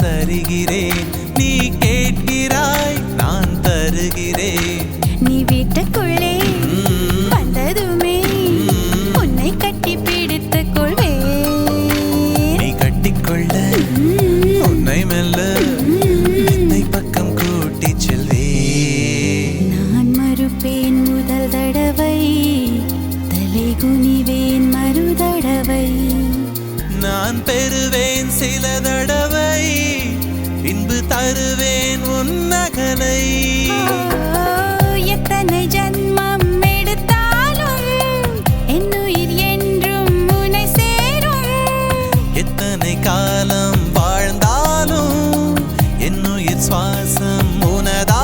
சரிகிறேன் நீ கேட்கிறாய் நான் தருகிறேன். நீ வீட்டுக்குள்ளே வந்ததுமே உன்னை கட்டி பிடித்துக் கொள்வேன் நீ கட்டிக்கொள்ள உன்னை மெல்ல என்னை பக்கம் கூட்டிச் செல்வேன் நான் மறுப்பேன் முதல் தடவை தலை குனிவேன் மறு தடவை நான் பெறுவேன் சில தடவை. தருவேன் உன்னகலை எத்தனை ஜன்மம் எடுத்தாலும் என்னுயிர் என்றும் உனை சேரும். எத்தனை காலம் வாழ்ந்தாலும் என்னுயிர் சுவாசம் உனதா.